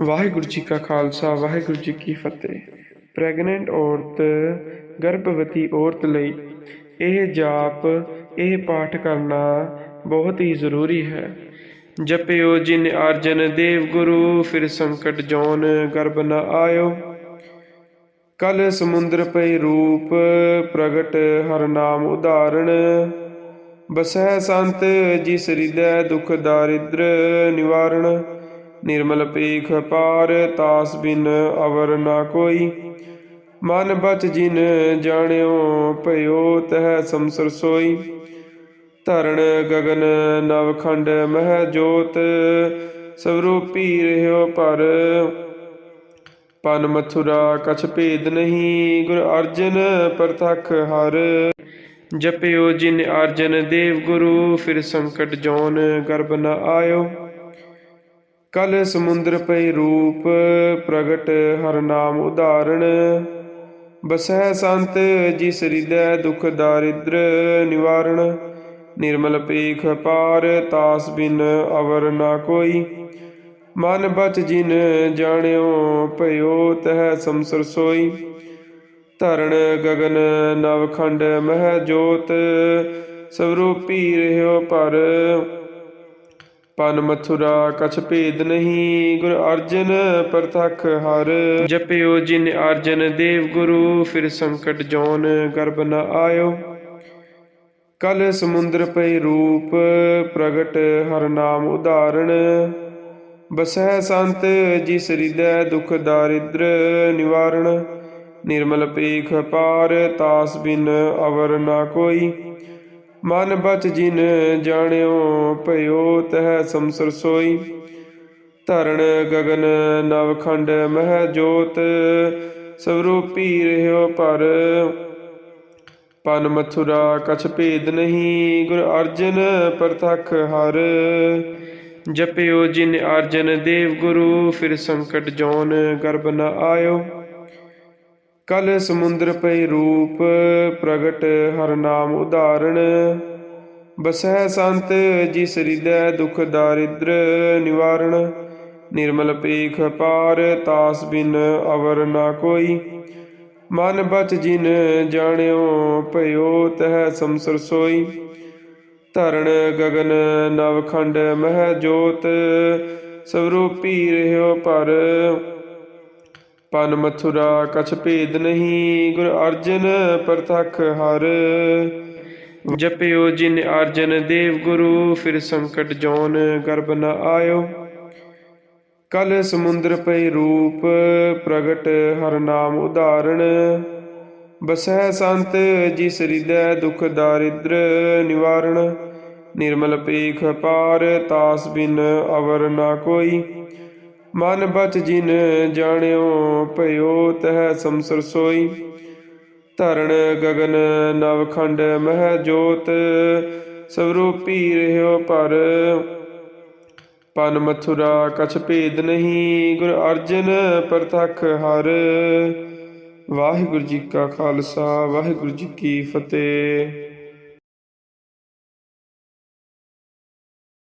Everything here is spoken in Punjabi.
ਵਾਹਿਗੁਰੂ ਜੀ ਕਾ ਖਾਲਸਾ, ਵਾਹਿਗੁਰੂ ਜੀ ਕੀ ਫਤਿਹ। ਪ੍ਰੈਗਨੈਂਟ ਔਰਤ, ਗਰਭਵਤੀ ਔਰਤ ਲਈ ਇਹ ਜਾਪ, ਇਹ ਪਾਠ ਕਰਨਾ ਬਹੁਤ ਹੀ ਜ਼ਰੂਰੀ ਹੈ। ਜਪਿਓ ਜਿਨ ਅਰਜਨ ਦੇਵ ਗੁਰੂ, ਫਿਰ ਸੰਕਟ ਜੋਨ ਗਰਭ ਨ ਆਇਓ। ਕਲ ਸਮੁੰਦਰ ਪਈ ਰੂਪ, ਪ੍ਰਗਟ ਹਰ ਨਾਮ ਉਦਾਹਰਣ। ਬਸੈ ਸੰਤ, ਜਿਸ ਹਿਰਦੈ ਦੁਖ ਦਾਰਿਦ੍ਰ ਨਿਵਾਰਣ। ਨਿਰਮਲ ਪੇਖ ਪਾਰ ਤਾਸ ਬਿਨ ਅਵਰ ਨਾ ਕੋਈ। ਮਨ ਬਚ ਜਿਨ ਜਾਣਿਓ, ਭਇਓ ਤਹ ਸੰਸਰ ਸੋਈ। ਧਰਣ ਗਗਨ ਨਵਖੰਡ ਮਹਿ ਜੋਤ, ਸਵਰੂਪੀ ਰਹਿਓ ਪਰ। ਪਨ ਮਥੁਰਾ ਕਛ ਭੇਦ ਨਹੀਂ, ਗੁਰ ਅਰਜਨ ਪ੍ਰਤਖ ਹਰ। ਜਪਿਓ ਜਿਨ ਅਰਜਨ ਦੇਵ ਗੁਰੂ, ਫਿਰ ਸੰਕਟ ਜੋਨ ਗਰਬ ਨ ਆਇਓ। ਕਲ ਸਮੁੰਦਰ ਪਈ ਰੂਪ ਪ੍ਰਗਟ ਹਰ ਨਾਮ ਉਦਾਹਰਣ ਬਸੈ ਸੰਤ ਜਿਸ ਹਿਰਦੈ ਦੁਖ ਦਾਰਿਦ੍ਰ ਨਿਵਾਰਣ। ਨਿਰਮਲ ਪੇਖ ਪਾਰ ਤਾਸ ਬਿਨ ਅਵਰ ਨਾ ਕੋਈ। ਮਨ ਬਚ ਜਿਨ ਜਾਣਿਓ ਭਇਓ ਤਹਿ ਸੰਸਰ ਸੋਈ। ਧਰਣ ਗਗਨ ਨਵਖੰਡ ਮਹਿ ਜੋਤ। ਸਵਰੂਪੀ ਰਹਿਓ ਪਰ ਪਨ ਮਥੁਰਾ ਕਛ ਭੇਦ ਨਹੀਂ, ਗੁਰ ਅਰਜਨ ਪ੍ਰਤਖ ਹਰ। ਜਪਿਓ ਜਿਨ ਅਰਜਨ ਦੇਵ ਗੁਰੂ, ਫਿਰ ਸੰਕਟ ਜੋਨ ਗਰਬ ਨ ਆਇਓ। ਕਲ ਸਮੁੰਦਰ ਪਈ ਰੂਪ, ਪ੍ਰਗਟ ਹਰ ਨਾਮ ਉਦਾਹਰਣ। ਬਸੈ ਸੰਤ ਜਿਸ ਹਿਰਦੈ ਦੁਖ ਦਾਰਿਦ੍ਰ ਨਿਵਾਰਣ। ਨਿਰਮਲ ਪੇਖ ਪਾਰ, ਤਾਸ ਬਿਨ ਅਵਰ ਨਾ ਕੋਈ। ਮਨ ਬਚ ਜਿਨ ਜਾਣਿਓ, ਭਇਓ ਤਹ ਸੰਸਰ ਸੋਈ। ਧਰਣ ਗਗਨ ਨਵਖੰਡ ਮਹਿ ਜੋਤ ਸਵਰੂਪੀ ਰਹਿਓ ਪਰ। ਪਨ ਮਥੁਰਾ ਕਛ ਭੇਦ ਨਹੀਂ, ਗੁਰ ਅਰਜਨ ਪ੍ਰਤਖ ਹਰ। ਜਪਿਓ ਜਿਨ ਅਰਜਨ ਦੇਵ ਗੁਰੂ, ਫਿਰ ਸੰਕਟ ਜੋਨ ਗਰਬ ਨ ਆਇਓ। ਕਲ ਸਮੁੰਦਰ ਪਈ ਰੂਪ ਪ੍ਰਗਟ ਹਰ ਨਾਮ ਉਦਾਹਰਣ। ਬਸੈ ਸੰਤ ਜਿਸ ਹਿਰਦੈ ਦੁਖ ਦਾਰਿਦ੍ਰ ਨਿਵਾਰਣ। ਨਿਰਮਲ ਪੇਖ ਪਾਰ ਤਾਸ ਬਿਨ ਅਵਰ ਨਾ ਕੋਈ। ਮਨ ਬਚ ਜਿਨ ਜਾਣਿਓ ਭਇਓ ਤਹ ਸੰਸਰ ਸੋਈ। ਧਰਣ ਗਗਨ ਨਵਖੰਡ ਮਹਿ ਜੋਤ। ਸਵਰੂਪੀ ਰਹਿਓ ਪਰ ਪਨ ਮਥੁਰਾ ਕਛ ਭੇਦ ਨਹੀਂ, ਗੁਰ ਅਰਜਨ ਪ੍ਰਤਖ ਹਰ। ਜਪਿਓ ਜਿਨ ਅਰਜਨ ਦੇਵ ਗੁਰੂ, ਫਿਰ ਸੰਕਟ ਜੋਨ ਗਰਭ ਨ ਆਇਓ। ਕਲ ਸਮੁੰਦਰ ਪਈ ਰੂਪ, ਪ੍ਰਗਟ ਹਰ ਨਾਮ ਉਦਾਹਰਣ। ਬਸੈ ਸੰਤ ਜਿਸ ਹਿਰਦੈ ਦੁਖ ਦਾਰਿਦ੍ਰ ਨਿਵਾਰਣ। ਨਿਰਮਲ ਪੇਖ ਪਾਰ, ਤਾਸ ਬਿਨ ਅਵਰ ਨਾ ਕੋਈ। ਮਨ ਬਚ ਜਿਨ ਜਾਣਿਓ, ਭਇਓ ਤਹ ਸੰਸਰ ਸੋਈ। ਧਰਣ ਗਗਨ ਨਵਖੰਡ ਮਹਿ ਜੋਤ, ਸਵਰੂਪੀ ਰਹਿਓ ਪਰ। ਪਨ ਮਥੁਰਾ ਕਛ ਭੇਦ ਨਹੀਂ, ਗੁਰ ਅਰਜਨ ਪ੍ਰਤਖ ਹਰ। ਵਾਹਿਗੁਰੂ ਜੀ ਕਾ ਖਾਲਸਾ, ਵਾਹਿਗੁਰੂ ਜੀ ਕੀ ਫਤਿਹ।